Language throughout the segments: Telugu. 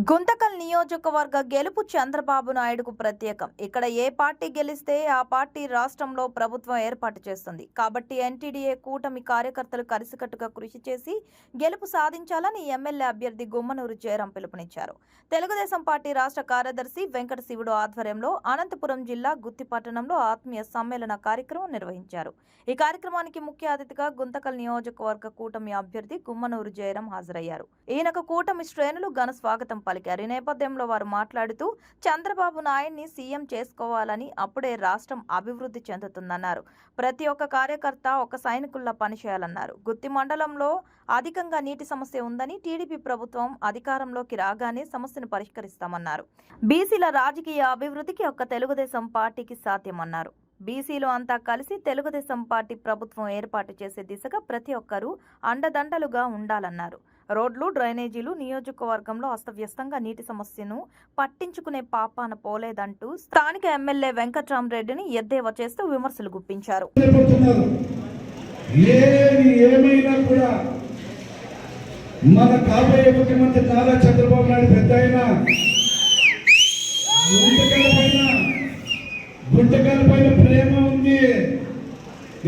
గుంతకల్ నియోజకవర్గ గెలుపు చంద్రబాబు నాయుడుకు ప్రత్యేకం. ఇక్కడ ఏ పార్టీ గెలిస్తే ఆ పార్టీ రాష్ట్రంలో ప్రభుత్వం ఏర్పాటు చేస్తుంది. కాబట్టి ఎన్టీడీఏ కూటమి కార్యకర్తలు కలిసికట్టుగా కృషి చేసి గెలుపు సాధించాలని ఎమ్మెల్యే అభ్యర్థి గుమ్మనూరు జయరాం పిలుపునిచ్చారు. తెలుగుదేశం పార్టీ రాష్ట్ర కార్యదర్శి వెంకట శివుడు ఆధ్వర్యంలో అనంతపురం జిల్లా గుత్తిపట్టణంలో ఆత్మీయ సమ్మేళన కార్యక్రమం నిర్వహించారు. ఈ కార్యక్రమానికి ముఖ్య అతిథిగా గుంతకల్ నియోజకవర్గ కూటమి అభ్యర్థి గుమ్మనూరు జయరాం హాజరయ్యారు. ఈయనకు కూటమి శ్రేణులు ఘన స్వాగతం పలికారు. ఈ నేపథ్యంలో వారు మాట్లాడుతూ చంద్రబాబు నాయుడిని సీఎం చేసుకోవాలని అప్పుడే రాష్ట్రం అభివృద్ధి చెందుతుందన్నారు. ప్రతి ఒక్క కార్యకర్త ఒక సైనికుల్లా పనిచేయాలన్నారు. గుత్తి మండలంలో అధికంగా నీటి సమస్య ఉందని టీడీపీ ప్రభుత్వం అధికారంలోకి రాగానే సమస్యను పరిష్కరిస్తామన్నారు. బీసీల రాజకీయ అభివృద్ధికి ఒక్క తెలుగుదేశం పార్టీకి సాధ్యమన్నారు. బీసీలు అంతా కలిసి తెలుగుదేశం పార్టీ ప్రభుత్వం ఏర్పాటు చేసే దిశగా ప్రతి ఒక్కరూ అండదండలుగా ఉండాలన్నారు. రోడ్లు డ్రైనేజీలు నియోజకవర్గంలో అస్తవ్యస్తంగా నీటి సమస్యను పట్టించుకునే పాపాన పోలేదంటూ స్థానిక ఎమ్మెల్యే వెంకట్రామరెడ్డిని ఎద్దేవా చేస్తూ విమర్శలు గుప్పించారు. మన కాబోయే ముఖ్యమంత్రి నారా చంద్రబాబు నాయుడు పెద్ద ఆయన పైన ప్రేమ ఉంది.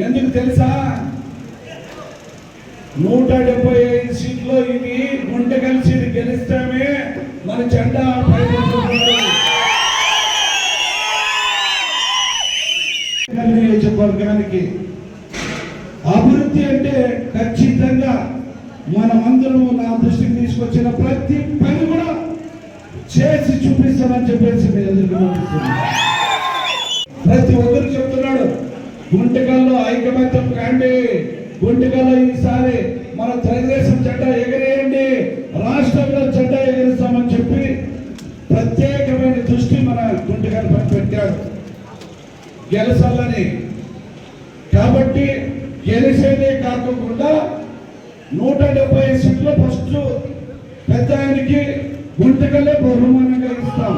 ఎందుకు తెలుసా? నూట డెబ్బై సీట్లో ఇది గుంటకల్ సీట్ గెలిస్తామే. మన జెండా నియోజకవర్గానికి అభివృద్ధి అంటే ఖచ్చితంగా మనమందరం నా దృష్టికి తీసుకొచ్చిన ప్రతి పని కూడా చేసి చూపిస్తామని చెప్పేసి మీ అందరికీ ప్రతి ఒక్కరు చెప్తున్నాడు గుంటకల్లో ఐకమత్యం కాండి గుంటకల్లో ఈసారి మన తెలుగుదేశం జెండా ఎగరేయండి రాష్ట్రంలో జెండా ఎగరేస్తామని చెప్పి ప్రత్యేకమైన దృష్టి మన గుంటకల్ పని పెట్టాడు గెలసాలని కాబట్టి గెలిసేదే కాకుండా నూట డెబ్బై సీట్లు ఫస్ట్ పెద్ద ఆయనకి గుంటకల్లే బహుమానంగా ఇస్తాం.